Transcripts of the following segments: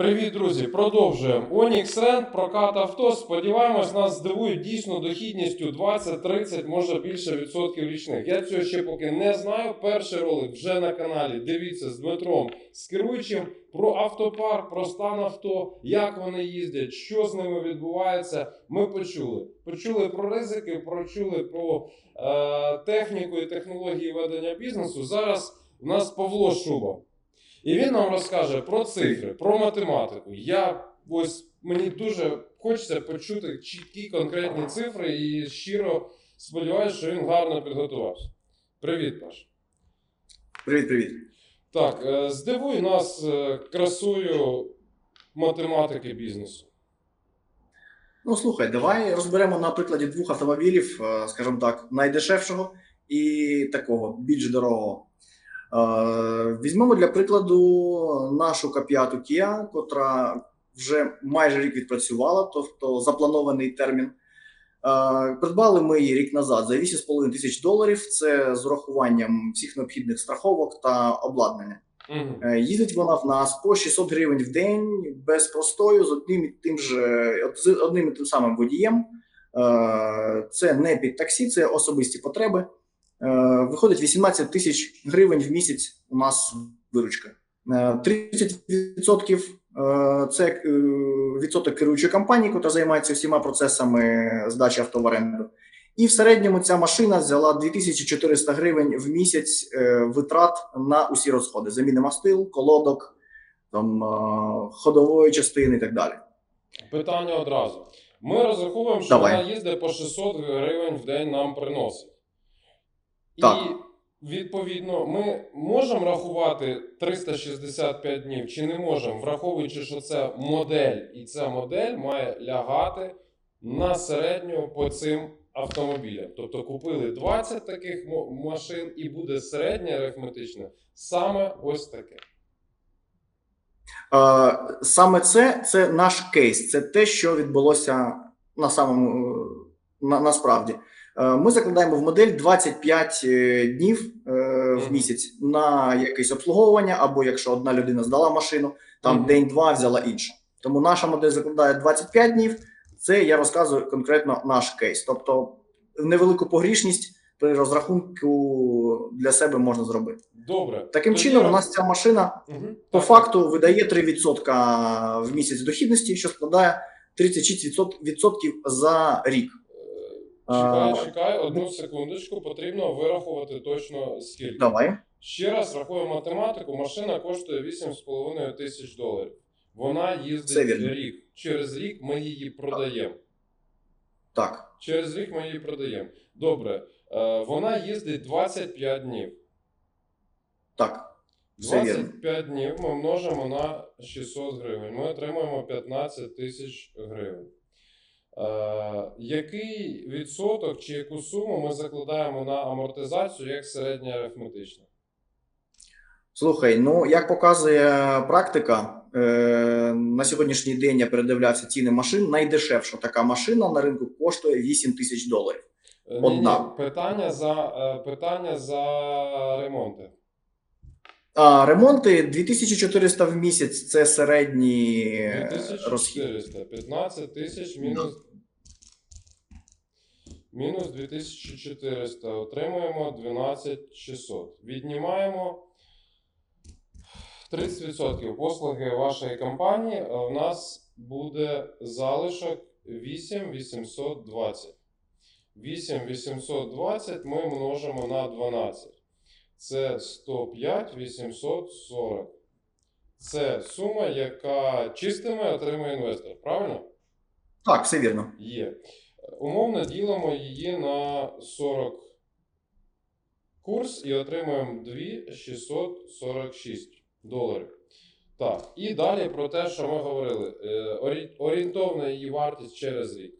Привіт, друзі! Продовжуємо. Onyx Rent, прокат авто. Сподіваємось, нас здивують дійсно дохідністю 20-30, може більше відсотків річних. Я цього ще поки не знаю. Перший ролик вже на каналі. Дивіться з Дмитром з керуючим про автопарк, про стан авто, як вони їздять, що з ними відбувається. Ми почули. Почули про ризики, почули про е, техніку і технології ведення бізнесу. Зараз у нас Павло Шуба. І він нам розкаже про цифри, про математику. Я ось мені дуже хочеться почути чіткі конкретні цифри і щиро сподіваюся, що він гарно підготувався. Привіт, Паш. Привіт, привіт. Так, е, здивуй нас е, красою математики бізнесу. Ну слухай, давай розберемо на прикладі двох автомобілів, е, скажімо так, найдешевшого і такого більш дорогого. Е, Візьмемо для прикладу нашу кап'яту Kia, котра вже майже рік відпрацювала, тобто запланований термін. Е, Придбали ми її рік назад за 8,5 тисяч доларів. Це з урахуванням всіх необхідних страховок та обладнання. Угу. Їздить вона в нас по 600 гривень в день без простою з одним і тим же з одним і тим самим водієм. Це не під таксі, це особисті потреби. Е, Виходить 18 тисяч гривень в місяць. У нас виручка. Е, 30% е, це е, відсоток керуючої компанії, яка займається всіма процесами здачі авто в оренду. І в середньому ця машина взяла 2400 гривень в місяць витрат на усі розходи: заміни мастил, колодок, там, ходової частини і так далі. Питання одразу. Ми розраховуємо, що Давай. вона їздить по 600 гривень в день нам приносить. Так. І відповідно, ми можемо рахувати 365 днів чи не можемо, враховуючи, що це модель, і ця модель має лягати на середню по цим автомобілям. Тобто купили 20 таких машин, і буде середнє арифметичне саме ось таке. Саме це, це наш кейс, це те, що відбулося на самому на, насправді. Е, Ми закладаємо в модель 25 е, днів е, в місяць на якесь обслуговування, або якщо одна людина здала машину, там Мгм. день-два взяла інша. Тому наша модель закладає 25 днів. Це я розказую конкретно наш кейс. Тобто невелику погрішність при розрахунку для себе можна зробити. Добре. Таким Тоді чином, у нас ця машина Мгм. по Так. факту видає 3% в місяць дохідності, що складає 36% за рік. Чекай, чекай, одну секундочку, потрібно вирахувати точно скільки. Давай. Ще раз рахуємо математику. Машина коштує 8,5 тисяч доларів. Вона їздить рік. Через рік ми її продаємо. Так. Через рік ми її продаємо. Добре, е, вона їздить 25 днів. Так. Все вірно. 25 днів ми множимо на 600 гривень. Ми отримуємо 15 тисяч гривень. Е, який відсоток чи яку суму ми закладаємо на амортизацію як середня арифметична? Слухай, ну як показує практика, е, на сьогоднішній день я передивлявся ціни машин. Найдешевша така машина на ринку коштує 8 тисяч доларів. Е, ні-ні, Питання за, е, питання за ремонти. А ремонти 2400 в місяць це середній е, розхід. 15 тисяч мінус. Мінус 2400. Отримуємо 12600. Віднімаємо 30% послуги вашої компанії. а В нас буде залишок 8820. 8820 ми множимо на 12. Це 105 840. Це сума, яка чистими отримує інвестор. Правильно? Так, все вірно. Є. Умовно ділимо її на 40 курс і отримуємо 2646 доларів. Так, і далі про те, що ми говорили. Е, Орієнтовна її вартість через рік.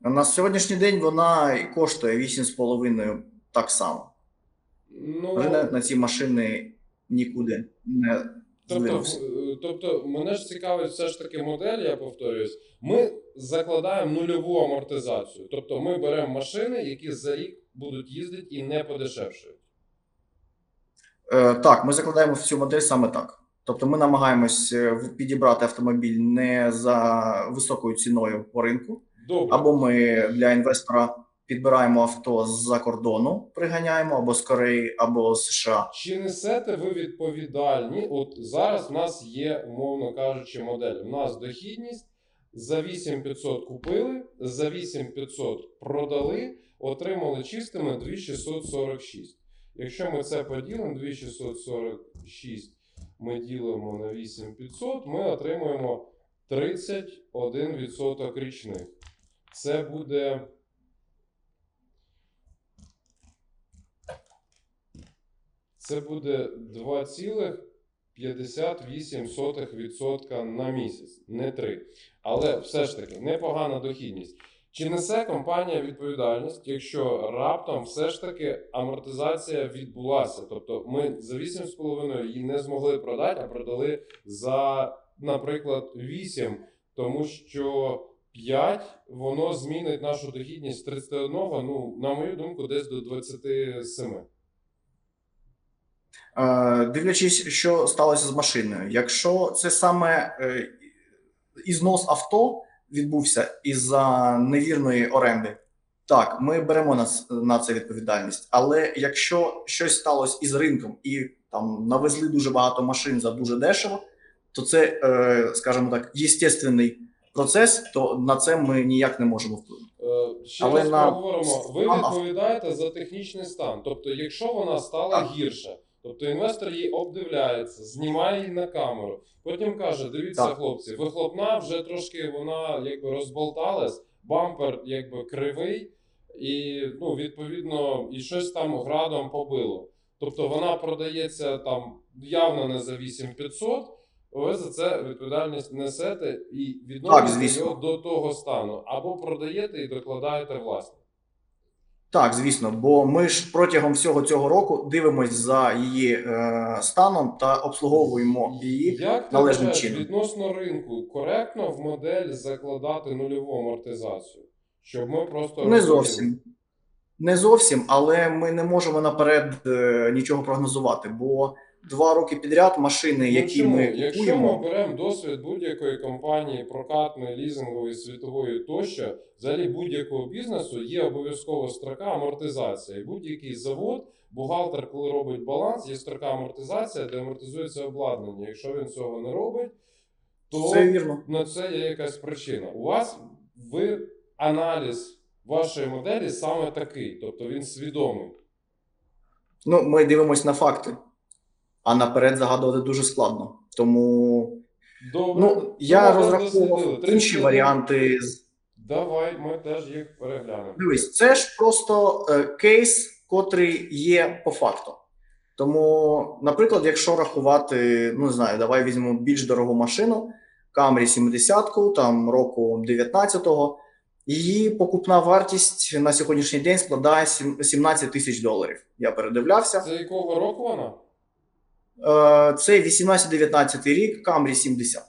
На сьогоднішній день вона і коштує 8,5 так само. Ну, Ринок на ці машини нікуди не Тобто, тобто, мене ж цікавить все ж таки модель, я повторююсь. Ми закладаємо нульову амортизацію. Тобто ми беремо машини, які за рік будуть їздити і не подешевшують. Е, так, ми закладаємо в цю модель саме так. Тобто ми намагаємось е, підібрати автомобіль не за високою ціною по ринку, Добре. або ми для інвестора підбираємо авто з-за кордону, приганяємо або з Кореї, або з США. Чи несете ви відповідальні? От зараз в нас є, умовно кажучи, модель. У нас дохідність за 8500 купили, за 8500 продали, отримали чистими 2646. Якщо ми це поділимо, 2646 ми ділимо на 8500, ми отримуємо 31% річних. Це буде. Це буде 2,58% на місяць, не 3. Але все ж таки непогана дохідність. Чи несе компанія відповідальність, якщо раптом все ж таки амортизація відбулася? Тобто ми за 8,5 її не змогли продати, а продали за, наприклад, 8, тому що 5 воно змінить нашу дохідність з 31, ну, на мою думку, десь до 27. Е, Дивлячись, що сталося з машиною. Якщо це саме е, ізнос авто відбувся із-за невірної оренди, так, ми беремо на, на це відповідальність. Але якщо щось сталося із ринком і там навезли дуже багато машин за дуже дешево, то це, е, скажімо так, єстественний процес, то на це ми ніяк не можемо вплинути. Ще Але раз на поговоримо. Ви відповідаєте за технічний стан. Тобто, якщо вона стала Так. гірше, тобто інвестор її обдивляється, знімає її на камеру, потім каже: дивіться, Так. хлопці, вихлопна вже трошки вона якби розболталась, бампер якби кривий, і ну, відповідно, і щось там градом побило. Тобто вона продається там явно не за 8500, ви за це відповідальність несете і Так, відновлюєте його до того стану. Або продаєте і докладаєте власне. Так, звісно, бо ми ж протягом всього цього року дивимось за її е, станом та обслуговуємо її. Як належним ти чином. відносно ринку коректно в модель закладати нульову амортизацію? Щоб ми просто Не розуміли. зовсім. Не зовсім, але ми не можемо наперед е, нічого прогнозувати, бо два роки підряд машини, Ну, які чому? ми Якщо ми купуємо, беремо досвід будь-якої компанії, прокатної, лізингової, світової тощо, взагалі будь-якого бізнесу є обов'язково строка амортизація. І будь-який завод, бухгалтер, коли робить баланс, є строка амортизація, де амортизується обладнання. Якщо він цього не робить, то це вірно. на це є якась причина. У вас ви аналіз вашої моделі саме такий, тобто він свідомий. Ну, ми дивимось на факти, а наперед загадувати дуже складно. Тому Добре. ну, я ви розраховував дослідили? інші 31? варіанти. Давай, ми теж їх переглянемо. Дивись, це ж просто е, кейс, котрий є по факту. Тому, наприклад, якщо рахувати, ну не знаю, давай візьмемо більш дорогу машину, Camry 70 там року 19-го, її покупна вартість на сьогоднішній день складає 17 тисяч доларів. Я передивлявся. Це якого року вона? Е, Це 18-19 рік, Camry 70.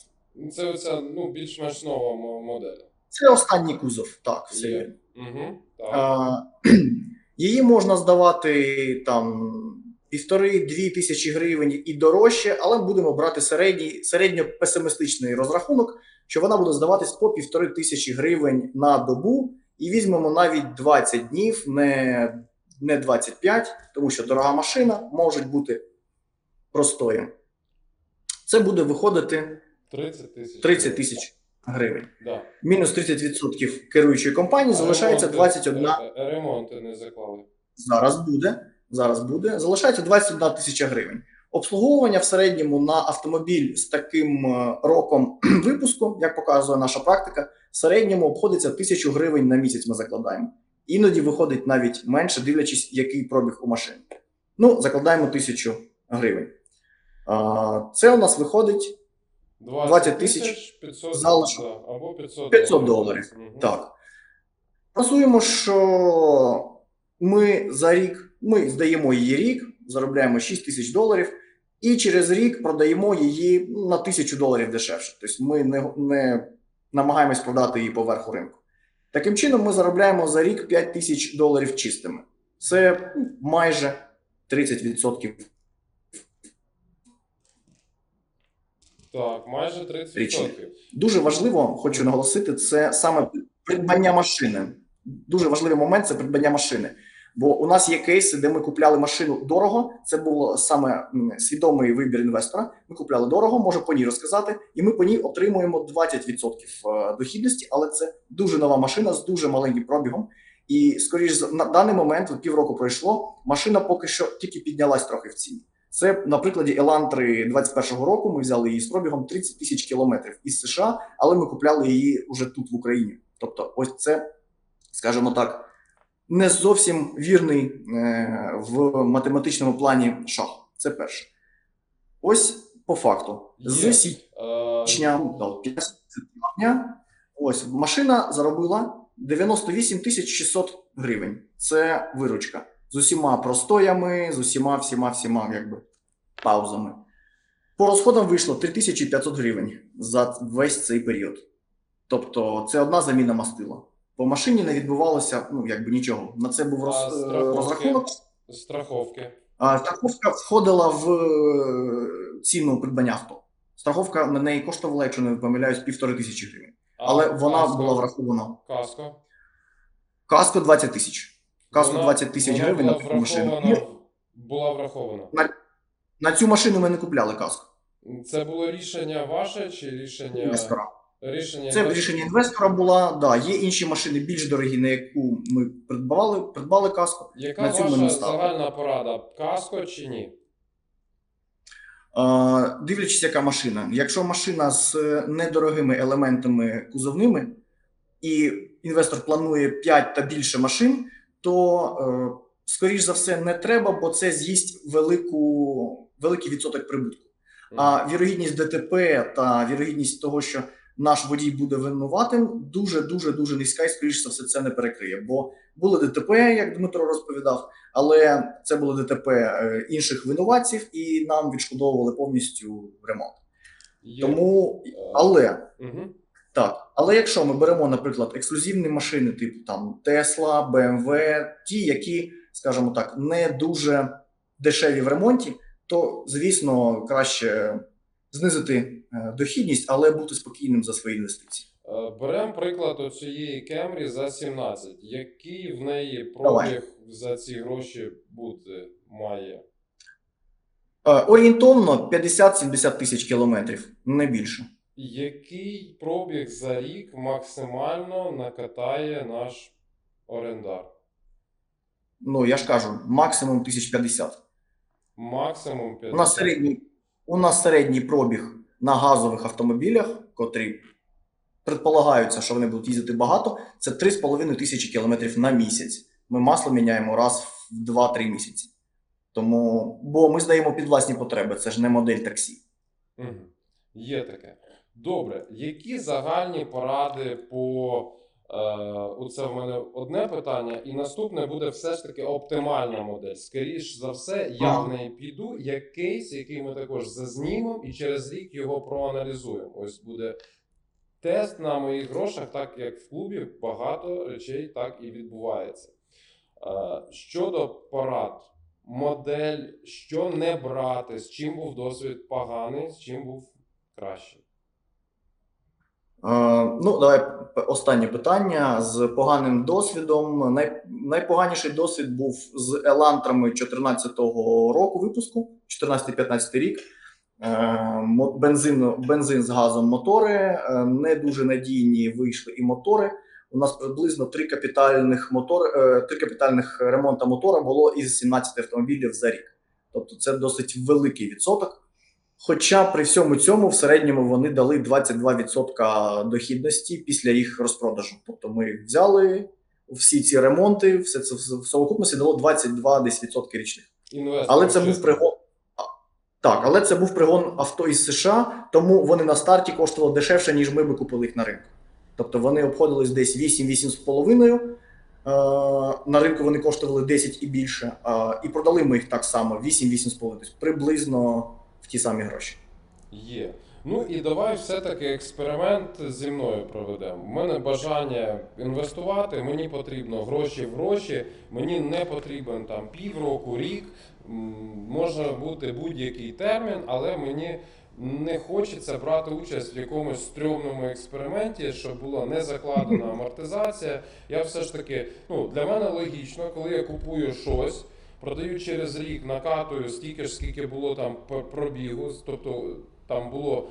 Це оця ну, більш-менш нова модель. Це останній кузов, так, все Є. Угу, так. А, Її можна здавати там півтори-дві тисячі гривень і дорожче, але будемо брати середній, середньо песимістичний розрахунок, що вона буде здаватись по півтори тисячі гривень на добу, і візьмемо навіть 20 днів, не, не 25, тому що дорога машина може бути простою. Це буде виходити 30 тисяч. гривень. Да. Мінус 30% керуючої компанії залишається Ремонти- 21 е, е, Ремонти не заклали. Зараз буде. Зараз буде. Залишається 21 тисяча гривень. Обслуговування в середньому на автомобіль з таким е, роком випуску, як показує наша практика, в середньому обходиться тисячу гривень на місяць. Ми закладаємо. Іноді виходить навіть менше, дивлячись, який пробіг у машини. Ну, закладаємо тисячу гривень. Це у нас виходить 20 тисяч 500 залишок. або 500, 500 доларів. Мгм. Так. Працюємо, що ми за рік ми здаємо її рік, заробляємо 6 тисяч доларів, і через рік продаємо її ну, на тисячу доларів дешевше. Тобто ми не, не намагаємось продати її поверху ринку. Таким чином, ми заробляємо за рік 5 тисяч доларів чистими. Це ну, майже 30%. Так, майже 30%. Річних. Дуже важливо, хочу наголосити, це саме придбання машини. Дуже важливий момент це придбання машини. Бо у нас є кейси, де ми купляли машину дорого. Це був саме свідомий вибір інвестора. Ми купляли дорого, можу по ній розказати, і ми по ній отримуємо 20% е, дохідності, але це дуже нова машина з дуже маленьким пробігом. І скоріш на даний момент, півроку пройшло, машина поки що тільки піднялась трохи в ціні. Це на прикладі Елантри 21-го року. Ми взяли її з пробігом 30 тисяч кілометрів із США, але ми купляли її вже тут в Україні. Тобто, ось це, скажімо так, не зовсім вірний е, в математичному плані шаг. Це перше. Ось по факту. З січня Е, 15 травня. Ось машина заробила 98 тисяч 600 гривень. Це виручка з усіма простоями, з усіма всіма всіма якби паузами. По розходам вийшло 3500 гривень за весь цей період. Тобто, це одна заміна мастила. По машині не відбувалося ну якби нічого. На це був А роз, е, страховки? розрахунок. страховки. А страховка входила в е, ціну придбання авто. Страховка на неї коштувала, якщо не помиляюсь, півтори тисячі гривень. А Але вона каско? була врахована. Каско. Каско 20 тисяч. Каско 20 тисяч гривень на таку машину. Ні, Була врахована. На цю машину ми не купляли каско. Це було рішення ваше чи рішення Інвестора. рішення Це інвестора? рішення інвестора була. Да, є інші машини більш дорогі, на яку ми придбавали, придбали каско. Яка на цю ми не ваша ставили. загальна порада? Каско чи ні? Е, дивлячись, яка машина. Якщо машина з е, недорогими елементами кузовними, і інвестор планує 5 та більше машин, то, е, скоріш за все, не треба, бо це з'їсть велику, великий відсоток прибутку. А вірогідність ДТП та вірогідність того, що наш водій буде винуватим, дуже дуже дуже низька, і скоріш за все це не перекриє. Бо були ДТП, як Дмитро розповідав, але це були ДТП е, інших винуватців, і нам відшкодовували повністю ремонт. Є. Тому, Е, але мгм. Так, але якщо ми беремо, наприклад, ексклюзивні машини, типу там Tesla, BMW, ті, які, скажімо так, не дуже дешеві в ремонті, то звісно краще знизити е, дохідність, але бути спокійним за свої інвестиції. Е, Беремо приклад оцієї Кемрі за 17. Який в неї Давай. пробіг за ці гроші бути має? Е, Орієнтовно 50-70 тисяч кілометрів, не більше. Який пробіг за рік максимально накатає наш орендар? Ну я ж кажу, максимум 1050. Максимум 50. У нас середній, у нас середній пробіг на газових автомобілях, котрі предполагаються, що вони будуть їздити багато, це 3,5 тисячі кілометрів на місяць. Ми масло міняємо раз в 2-3 місяці. Тому, бо ми здаємо під власні потреби, це ж не модель таксі. Мгм. Є таке. Добре, які загальні поради по. Е, оце в мене одне питання, і наступне буде все ж таки оптимальна модель. Скоріш за все, я в неї піду як кейс, який ми також зазнімемо, і через рік його проаналізуємо. Ось буде тест на моїх грошах, так як в клубі багато речей так і відбувається. Е, щодо порад, модель, що не брати, з чим був досвід поганий, з чим був кращий. Е, ну, давай останнє питання з поганим досвідом. Най, найпоганіший досвід був з елантрами 14-го року випуску, 14-15 рік. Е, бензин, бензин з газом мотори, е, не дуже надійні вийшли і мотори. У нас приблизно три капітальних мотор, три капітальних ремонта мотора було із 17 автомобілів за рік. Тобто це досить великий відсоток. Хоча при всьому цьому в середньому вони дали 22% дохідності після їх розпродажу. Тобто ми взяли всі ці ремонти, все це в совокупності дало 22 десь відсотки річних. Інвестор Але це був пригон. Так, але це був пригон авто із США, тому вони на старті коштували дешевше, ніж ми би купили їх на ринку. Тобто вони обходились десь 8-8,5. е, На ринку вони коштували 10 і більше. І продали ми їх так само 8-8,5. Тобто приблизно в ті самі гроші. Є. Ну і давай все-таки експеримент зі мною проведемо. У мене бажання інвестувати, мені потрібно гроші в гроші, мені не потрібен там півроку, рік. Може бути будь-який термін, але мені не хочеться брати участь в якомусь стрьомному експерименті, щоб була не закладена амортизація. Я все ж таки, ну для мене логічно, коли я купую щось, продаю через рік, накатую стільки ж, скільки було там пробігу, тобто там було.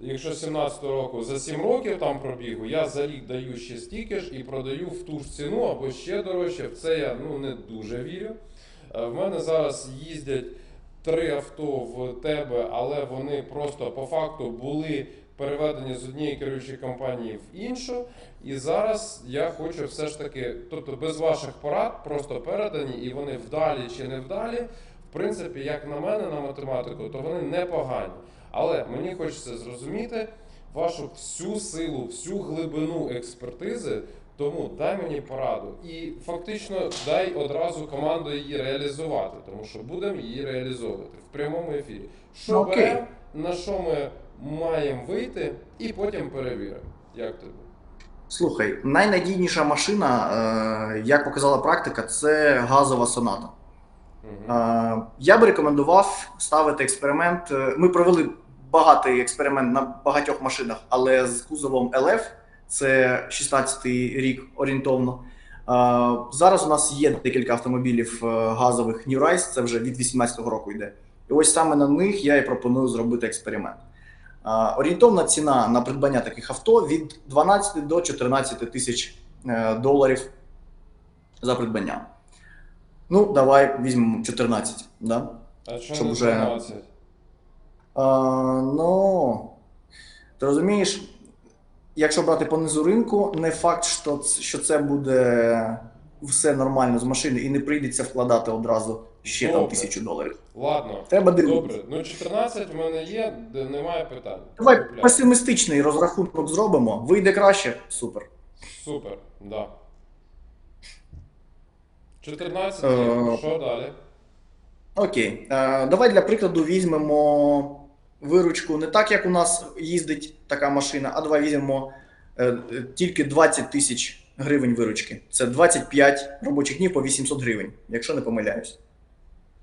Якщо 17 року за 7 років там пробігу, я за рік даю ще стільки ж і продаю в ту ж ціну або ще дорожче. В це я ну не дуже вірю. Е, В мене зараз їздять три авто в тебе, але вони просто по факту були переведені з однієї керуючої компанії в іншу. І зараз я хочу все ж таки, тобто без ваших порад, просто передані, і вони вдалі чи не вдалі. В принципі, як на мене, на математику, то вони непогані. Але мені хочеться зрозуміти вашу всю силу, всю глибину експертизи. Тому дай мені пораду і фактично дай одразу команду її реалізувати, тому що будемо її реалізовувати в прямому ефірі. Що беремо, на що ми маємо вийти, і потім перевіримо. Як тобі? Слухай, найнадійніша машина, е, як показала практика, це газова соната. Угу. Я би рекомендував ставити експеримент. е, Ми провели багатий експеримент на багатьох машинах, але з кузовом LF, це 16-й рік орієнтовно. Зараз у нас є декілька автомобілів газових New Rise, це вже від 18-го року йде. І ось саме на них я і пропоную зробити експеримент. Орієнтовна ціна на придбання таких авто від 12 до 14 тисяч е, доларів за придбання. Ну, давай візьмемо 14, да? А що щоб не вже- 12? А, ну, ти розумієш, якщо брати по низу ринку, не факт, що, що це буде все нормально з машини і не прийдеться вкладати одразу ще там Добре. тисячу доларів. Ладно, Треба дивитися. добре. Ну 14 в мене є, де немає питань. Давай Купляй. песимістичний розрахунок зробимо. Вийде краще, супер. Супер, да. 14 Е. Що далі? Окей. Е, давай для прикладу візьмемо виручку не так, як у нас їздить така машина, а давай візьмемо е, тільки 20 тисяч гривень виручки. Це 25 робочих днів по 800 гривень, якщо не помиляюсь.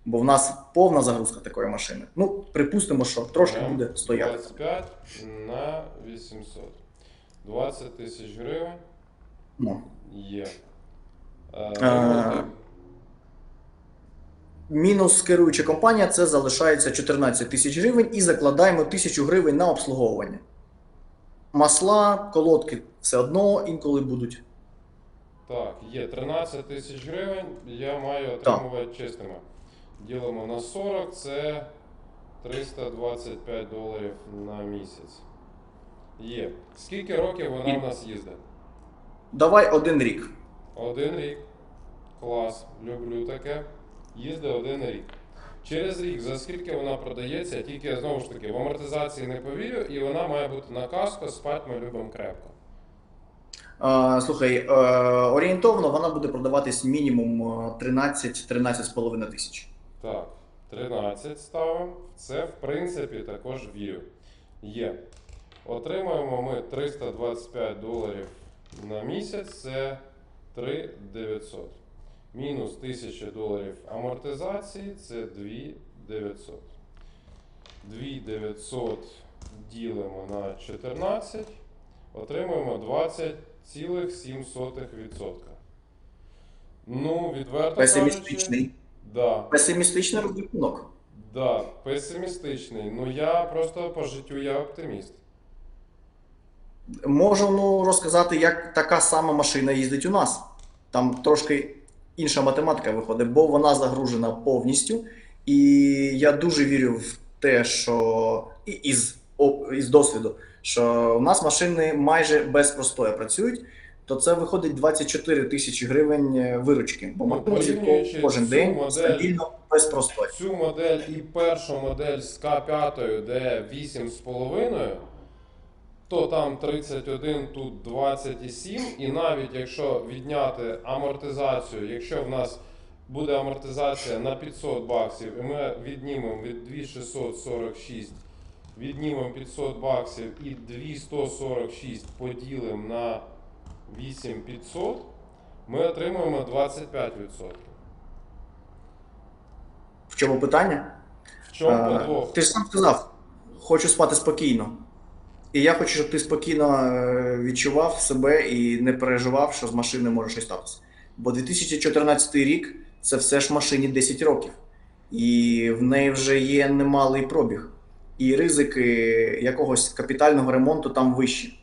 Бо в нас повна загрузка такої машини. Ну, припустимо, що трошки Ага. буде стояти. 25 на 800. 20 тисяч гривень Ну. є. Е, Е. Мінус керуюча компанія це залишається 14 тисяч гривень і закладаємо 1000 гривень на обслуговування. Масла, колодки все одно інколи будуть. Так, є 13 тисяч гривень, я маю отримувати чистими. Ділимо на 40, це 325 доларів на місяць. Є. Скільки років вона в нас їздить? Давай один рік. Один рік. Клас, люблю таке. Їздить один рік. Через рік, за скільки вона продається, тільки знову ж таки в амортизації не повірю, і вона має бути на каско, спать ми любимо крепко. Е, слухай, е, орієнтовно вона буде продаватись мінімум е, 13-13,5 тисяч. Так, 13 ставимо. Це, в принципі, також вірю. Є. Отримаємо ми 325 доларів на місяць, це 3900. Мінус 1000 доларів амортизації це 2900. 2900 ділимо на 14, отримуємо 20,7%. Ну, відверто Песимістичний. Да. Песимістичний розрахунок. Да, песимістичний. Ну я просто по життю я оптиміст. Можу ну, розказати, як така сама машина їздить у нас. Там трошки інша математика виходить, бо вона загружена повністю. І я дуже вірю в те, що і- із, із досвіду, що у нас машини майже без простою працюють, то це виходить 24 тисячі гривень е, виручки. Бо Ну, порівнюючи кожен день модель- стабільно без простої. Цю модель і першу модель з К5, де 8,5, то там 31, тут 27. І навіть якщо відняти амортизацію, якщо в нас буде амортизація на 500 баксів, і ми віднімемо від 2646, віднімемо 500 баксів і 2146 поділимо на 8500, ми отримуємо 25%. В чому питання? В чому Е, подвох? Ти ж сам сказав, хочу спати спокійно. І я хочу, щоб ти спокійно е, відчував себе і не переживав, що з машиною може щось статися. Бо 2014 рік це все ж машині 10 років, і в неї вже є немалий пробіг. І ризики якогось капітального ремонту там вищі.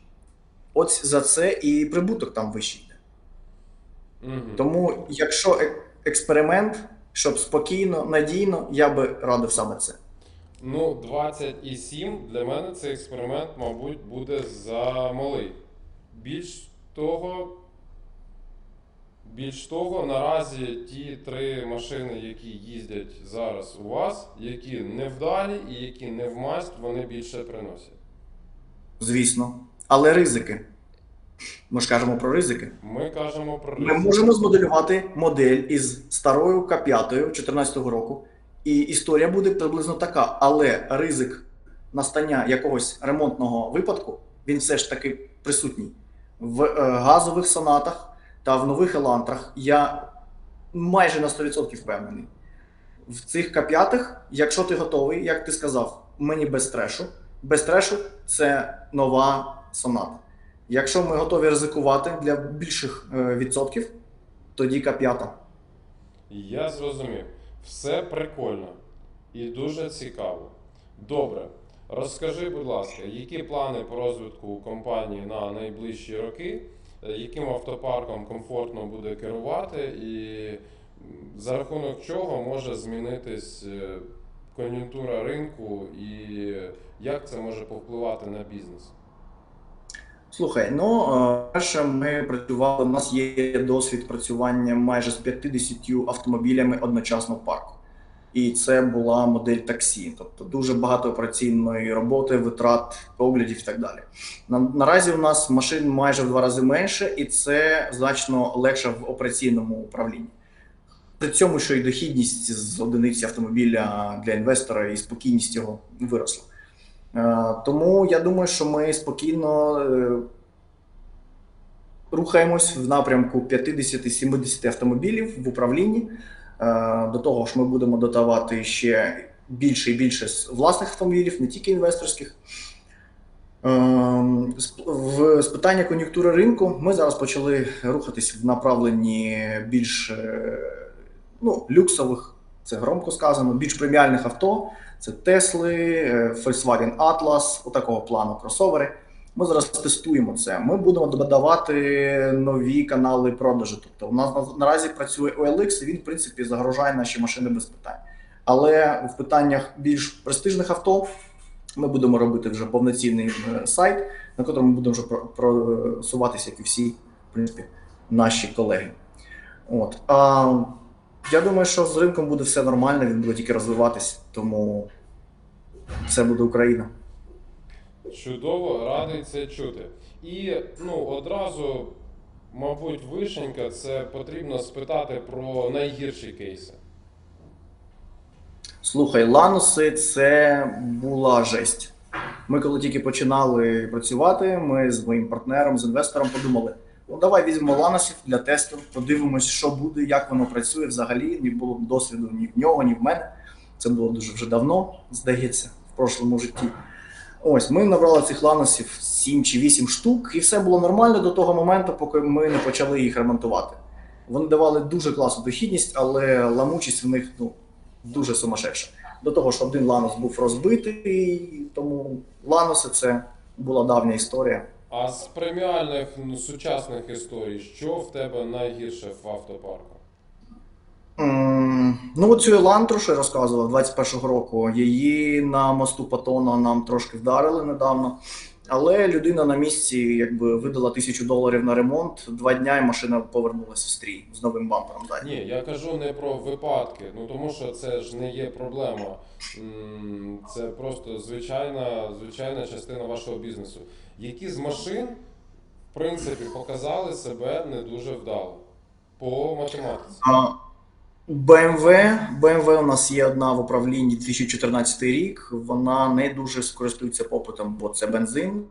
От за це і прибуток там вищий йде. Угу. Тому, якщо е- експеримент, щоб спокійно, надійно, я би радив саме це. Ну, 27 для мене цей експеримент, мабуть, буде замалий. Більш того, більш того, наразі ті три машини, які їздять зараз у вас, які невдалі і які не в масть, вони більше приносять. Звісно. Але ризики. Ми ж кажемо про ризики. Ми кажемо про Ми можемо змоделювати модель із старою К5 2014 року, і історія буде приблизно така, але ризик настання якогось ремонтного випадку він все ж таки присутній. В е, газових сонатах та в нових елантрах я майже на 100% впевнений. В цих К5, якщо ти готовий, як ти сказав, мені без трешу. Без трешу це нова соната. Якщо ми готові ризикувати для більших е, відсотків, тоді К5. Я зрозумів. Все прикольно і дуже цікаво. Добре. Розкажи, будь ласка, які плани по розвитку компанії на найближчі роки, Е, яким автопарком комфортно буде керувати, і за рахунок чого може змінитись е, кон'юнктура ринку, і як це може повпливати на бізнес? Слухай, ну е, перше, ми працювали. У нас є досвід працювання майже з 50 автомобілями одночасно в парку. І це була модель таксі, тобто дуже багато операційної роботи, витрат, поглядів і так далі. На, наразі у нас машин майже в два рази менше, і це значно легше в операційному управлінні. При цьому, що і дохідність з одиниці автомобіля для інвестора і спокійність його виросла. Е, Тому я думаю, що ми спокійно е, рухаємось в напрямку 50-70 автомобілів в управлінні. Е, До того ж, ми будемо додавати ще більше і більше власних автомобілів, не тільки інвесторських. В з питання кон'юнктури ринку ми зараз почали рухатись в направленні більш ну, люксових, це громко сказано, більш преміальних авто. Це Тесли, е, Volkswagen Atlas, отакого плану кросовери. Ми зараз тестуємо це. Ми будемо додавати нові канали продажу. Тобто, у нас наразі працює OLX, і він, в принципі, загрожає наші машини без питань. Але в питаннях більш престижних авто ми будемо робити вже повноцінний е, сайт, на якому будемо вже про- просуватися, як і всі, в принципі, наші колеги. От. Я думаю, що з ринком буде все нормально, він буде тільки розвиватись, тому це буде Україна. Чудово, радий це чути. І ну, одразу, мабуть, вишенька, це потрібно спитати про найгірші кейси. Слухай, лануси це була жесть. Ми коли тільки починали працювати, ми з моїм партнером, з інвестором подумали: ну давай візьмемо ланусів для тесту, подивимось, що буде, як воно працює взагалі. Не було досвіду ні в нього, ні в мене. Це було дуже вже давно, здається, в прошлому житті. Ось ми набрали цих ланусів 7 чи 8 штук, і все було нормально до того моменту, поки ми не почали їх ремонтувати. Вони давали дуже класну дохідність, але ламучість в них ну, дуже сумасшедша. До того ж, один ланус був розбитий, тому лануси це була давня історія. А з преміальних ну, сучасних історій, що в тебе найгірше в автопарку? Ну, цю елантру, що я розказував 21-го року, її на мосту Патона нам трошки вдарили недавно. Але людина на місці якби видала тисячу доларів на ремонт. Два дня і машина повернулася в стрій з новим бампером. заднім. Ні, я кажу не про випадки, ну тому що це ж не є проблема. Це просто звичайна, звичайна частина вашого бізнесу. Які з машин, в принципі, показали себе не дуже вдало по математиці. А, BMW, BMW у нас є одна в управлінні 2014 рік. Вона не дуже скористується попитом, бо це бензин.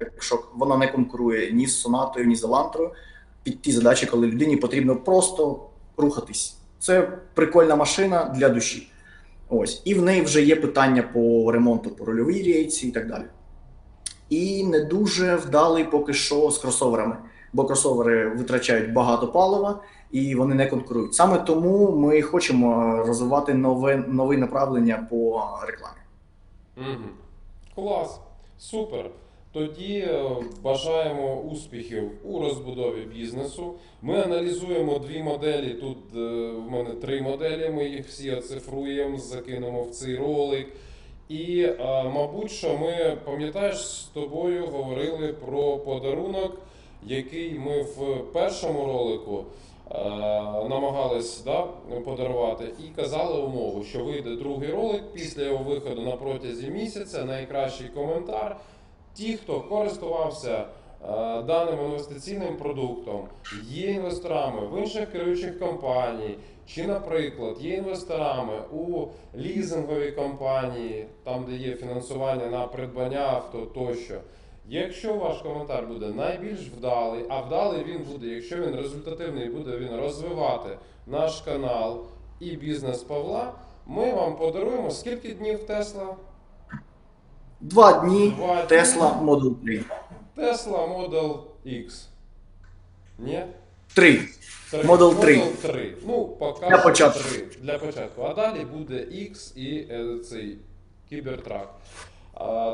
Якщо вона не конкурує ні з Сонатою, ні з Елантрою під ті задачі, коли людині потрібно просто рухатись. Це прикольна машина для душі. Ось, і в неї вже є питання по ремонту по рульовій рейці і так далі. І не дуже вдалий поки що з кросоверами, бо кросовери витрачають багато палива і вони не конкурують. Саме тому ми хочемо розвивати нове, нове направлення по рекламі. Угу. Клас. Супер. Тоді е, бажаємо успіхів у розбудові бізнесу. Ми аналізуємо дві моделі. Тут е, в мене три моделі. Ми їх всі оцифруємо, закинемо в цей ролик. І, е, мабуть, що ми пам'ятаєш, з тобою говорили про подарунок, який ми в першому ролику е, намагались да, подарувати, і казали умову, що вийде другий ролик після його виходу на протязі місяця. Найкращий коментар. Ті, хто користувався е, даним інвестиційним продуктом, є інвесторами в інших керуючих компаній, чи, наприклад, є інвесторами у лізинговій компанії, там де є фінансування на придбання авто тощо. Якщо ваш коментар буде найбільш вдалий, а вдалий він буде, якщо він результативний, буде він розвивати наш канал і бізнес Павла, ми вам подаруємо скільки днів Тесла? Два дні Два дні. Model 3. Tesla Model X. Ні? 3. Три. Model 3. Model 3. Ну, поки Для початку. 3. Для початку. А далі буде X і е, цей кібертрак.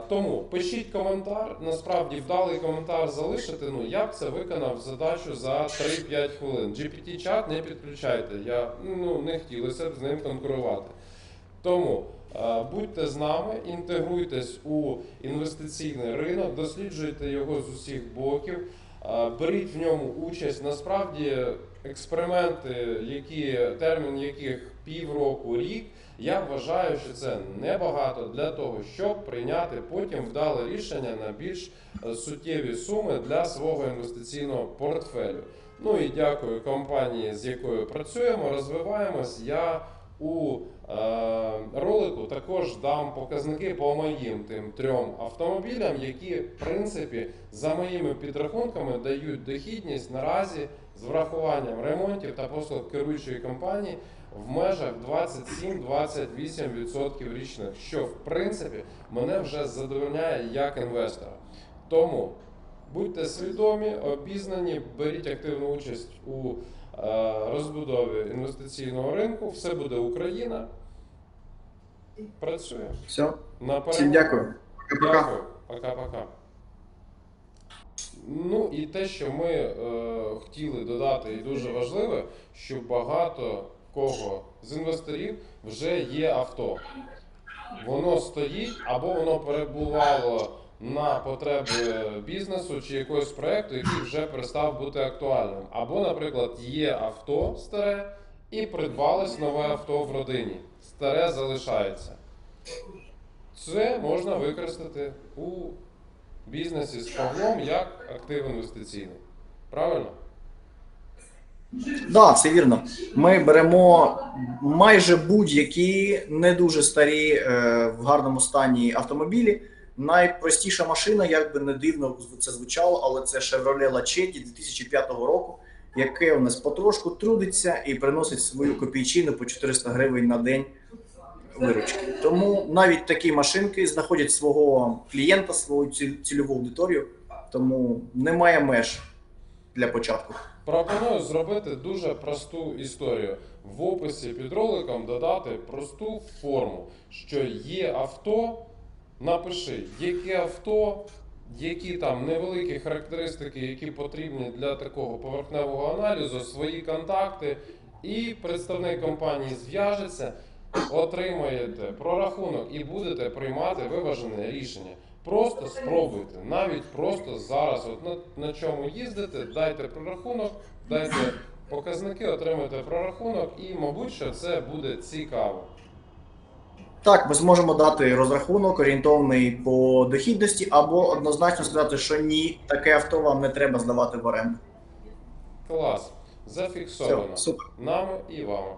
Тому пишіть коментар. Насправді вдалий коментар залишити. Ну, я б це виконав задачу за 3-5 хвилин. GPT-чат не підключайте. Я ну, не хотілося б з ним конкурувати. Тому будьте з нами, інтегруйтесь у інвестиційний ринок, досліджуйте його з усіх боків, беріть в ньому участь. Насправді експерименти, які термін яких півроку, рік. Я вважаю, що це небагато для того, щоб прийняти потім вдале рішення на більш е, суттєві суми для свого інвестиційного портфелю. Ну і дякую компанії, з якою працюємо, розвиваємось. Я у е, ролику також дам показники по моїм тим трьом автомобілям, які, в принципі, за моїми підрахунками дають дохідність наразі з врахуванням ремонтів та послуг керуючої компанії в межах 27-28% річних, що в принципі мене вже задовольняє як інвестора. Тому будьте свідомі, обізнані, беріть активну участь у е, розбудові інвестиційного ринку. Все буде Україна. Працює. Все. На Всім дякую. Пока-пока. Дякую. Пока-пока. Ну і те, що ми е, хотіли додати, і дуже важливе, що багато кого з інвесторів вже є авто. Воно стоїть або воно перебувало на потреби бізнесу чи якогось проекту, який вже перестав бути актуальним. Або, наприклад, є авто старе і придбалось нове авто в родині. Старе залишається. Це можна використати у бізнесі з Павлом як актив інвестиційний. Правильно? Да, все вірно. Ми беремо майже будь-які не дуже старі е, в гарному стані автомобілі. Найпростіша машина, як би не дивно це звучало, але це Chevrolet Lachetti 2005 року, яке у нас потрошку трудиться і приносить свою копійчину по 400 гривень на день виручки. Тому навіть такі машинки знаходять свого клієнта, свою цільову аудиторію, тому немає меж для початку. Пропоную зробити дуже просту історію. В описі під роликом додати просту форму, що є авто. Напиши, яке авто, які там невеликі характеристики, які потрібні для такого поверхневого аналізу, свої контакти, і представник компанії зв'яжеться, отримаєте прорахунок і будете приймати виважене рішення. Просто спробуйте, навіть просто зараз, от на, на чому їздите, дайте прорахунок, дайте показники, отримайте прорахунок, і, мабуть, що це буде цікаво. Так, ми зможемо дати розрахунок орієнтовний по дохідності, або однозначно сказати, що ні, таке авто вам не треба здавати в оренду. Клас. Все, Зафіксовано. супер. Нами і вами.